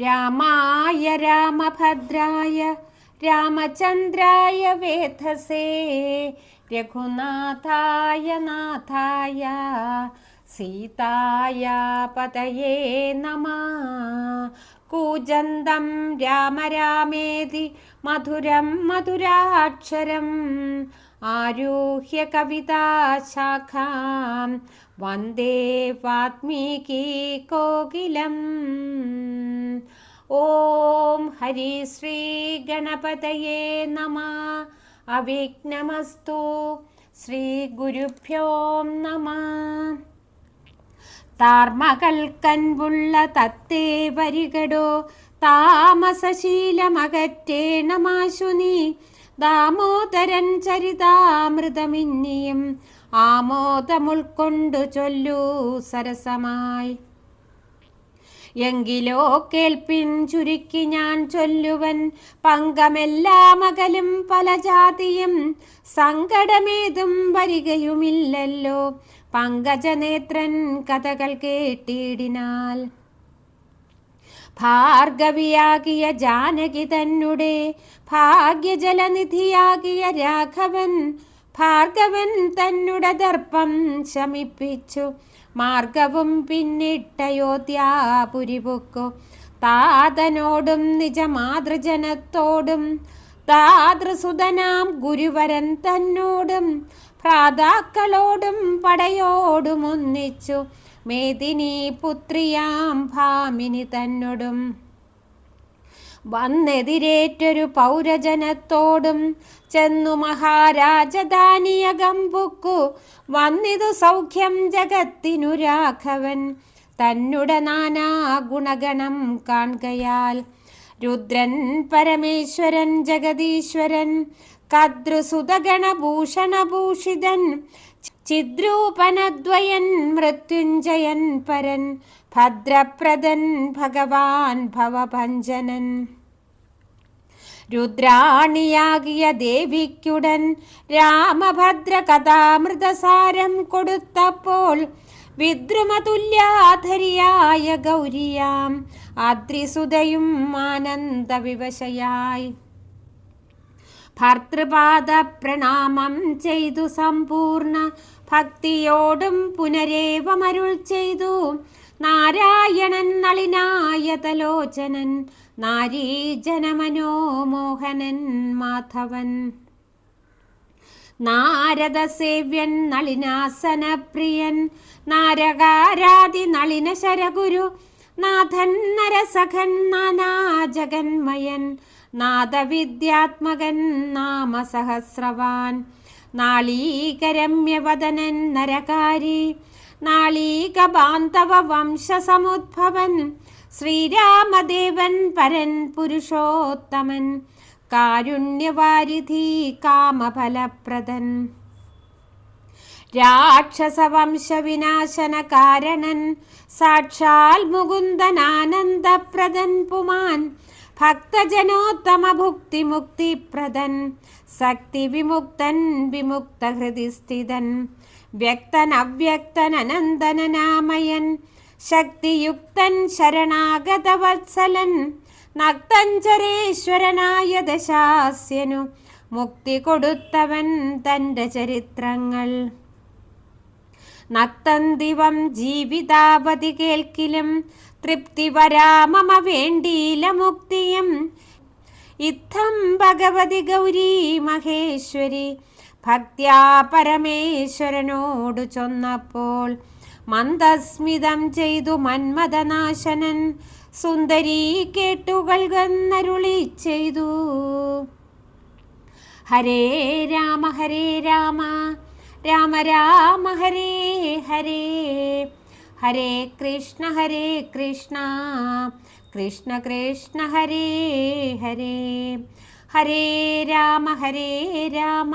रामाय रामभद्राय रामचन्द्राय वेधसे रघुनाथाय नाथाय सीताय पतये नमः। कूजन्दं राम रामेधि मधुरं मधुराक्षरम् आरुह्य कविताशाखा വന്ദേ വാത്മീകി കോകിലം. ഓം ഹരി ശ്രീ ഗണപതയേ നമ. അവിഘ്നമസ്തു. ശ്രീ ഗുരുഭ്യോ നമ. താർമകൾക്കൻപുള്ള തത്തേ വരികടോ. താമസശീലമകറ്റേണമാശുനി. ദാമോദരൻ ചരിതാമൃതമിന്നിയും ആമോദമുൾക്കൊണ്ടു ചൊല്ലൂ സരസമായി. എങ്കിലോ കേൾപ്പിൻ ചുരുക്കി ഞാൻ ചൊല്ലുവൻ പങ്കമെല്ലാം അകലും പല ജാതിയും സങ്കടമേതും വരികയുമില്ലല്ലോ. പങ്കജനേത്രൻ കഥകൾ കേട്ടിടിനാൽ ഭാർഗവിയാകിയ ജാനകി തന്നെ ഭാഗ്യജലനിധിയാകിയ രാഘവൻ ഭാർഗവൻ തന്നുടെ ദർപ്പം ശമിപ്പിച്ചു. മാർഗവും പിന്നിട്ടയോധ്യാപുരിപൊക്കു താതനോടും നിജമാതൃജനത്തോടും താതൃസുതനാം ഗുരുവരൻ തന്നോടും ഭ്രാതാക്കളോടും പടയോടും ഒന്നിച്ചു മേദിനി പുത്രിയാം ഭാമിനി തന്നോടും വന്നെതിരേറ്റൊരു പൗരജനത്തോടും ചെന്നു മഹാരാജധാനിയകമ്പുക്കു വന്നിതു സൗഖ്യം ജഗത്തിനു രാഘവൻ. തന്നുടെ നാനാ ഗുണഗണം കാൺകയാൽ രുദ്രൻ പരമേശ്വരൻ ജഗദീശ്വരൻ കദ്രുസുതഗണഭൂഷണഭൂഷിതൻ ചിദ്രൂപനദ്വയൻ മൃത്യുഞ്ജയൻ പരൻ ഭദ്രപ്രദൻ ഭഗവാൻ ഭവഭഞ്ജനൻ. രുദ്രാണിയാകിയ ദേവിക്കുടൻ രാമഭദ്ര കഥാമൃതസാരം കൊടുത്തപ്പോൾ വിദ്രുമതുല്യാധരിയായ ഗൗരിയാം അദ്രിസുതയും ആനന്ദവിവശയായി. ഭർത്തൃപാദ പ്രണാമം ചെയ്തു സമ്പൂർണ ഭക്തിയോടും പുനരേവമരുൾ ചെയ്തു. നാരായണൻ നളിനായതലോചനൻ നാരീജനമനോമോഹനൻ മാധവൻ. നാരദസേവ്യൻ നളിനാസനപ്രിയൻ നാരകാരാതി നളിന ശരഗുരു നാഥൻ നരസഖൻ നാനാജഗന്മയൻ നാദവിദ്യാത്മകൻ നാമസഹസ്രവാൻ നാളീകരമ്യവദനൻ നരകാരി നാളീക ബാന്ധവ വംശസമുദ്ഭവൻ ശ്രീരാമദേവൻ പരൻ പുരുഷോത്തമൻ കാരുണ്യവാരിധി കാമഫലപ്രദൻ. രാക്ഷസവംശവിനാശന കാരണൻ സാക്ഷാൽ മുകുന്ദനാനന്ദപ്രദൻ പുമാൻ ഭക്തജനോത്തമ ഭുക്തി മുക്തിപ്രദൻ ശക്തി വിമുക്തൻ വിമുക്തഹൃതി സ്ഥിതൻ വ്യക്തൻ അവ്യക്തൻ അനന്തനാമയൻ ശക്തിയുക്തൻ ശരണാഗതവത്സലൻ നക്തഞ്ചരേശ്വരനായ ദശാസ്യനു മുക്തി കൊടുത്തവൻ തന്റെ ചരിത്രങ്ങൾ. നക്തന്തിവം ജീവിതാവധി കേൾക്കിലും തൃപ്തി വരാമമ വേണ്ടിയില മുക്തിയും. ഇത്തം ഭഗവതി ഗൗരി മഹേശ്വരി ഭക്ത്യാ പരമേശ്വരനോടു ചൊന്നപ്പോൾ മന്ദസ്മിതം ചെയ്തു മന്മഥനാശനൻ സുന്ദരി കേട്ടുകൾ ഗന്നരുളി ചെയ്തു. ഹരേ രാമ ഹരേ രാമ രാമ രാമ ഹരേ ഹരേ ഹരേ കൃഷ്ണ ഹരേ കൃഷ്ണ കൃഷ്ണ കൃഷ്ണ ഹരേ ഹരേ ഹരേ രാമ ഹരേ രാമ.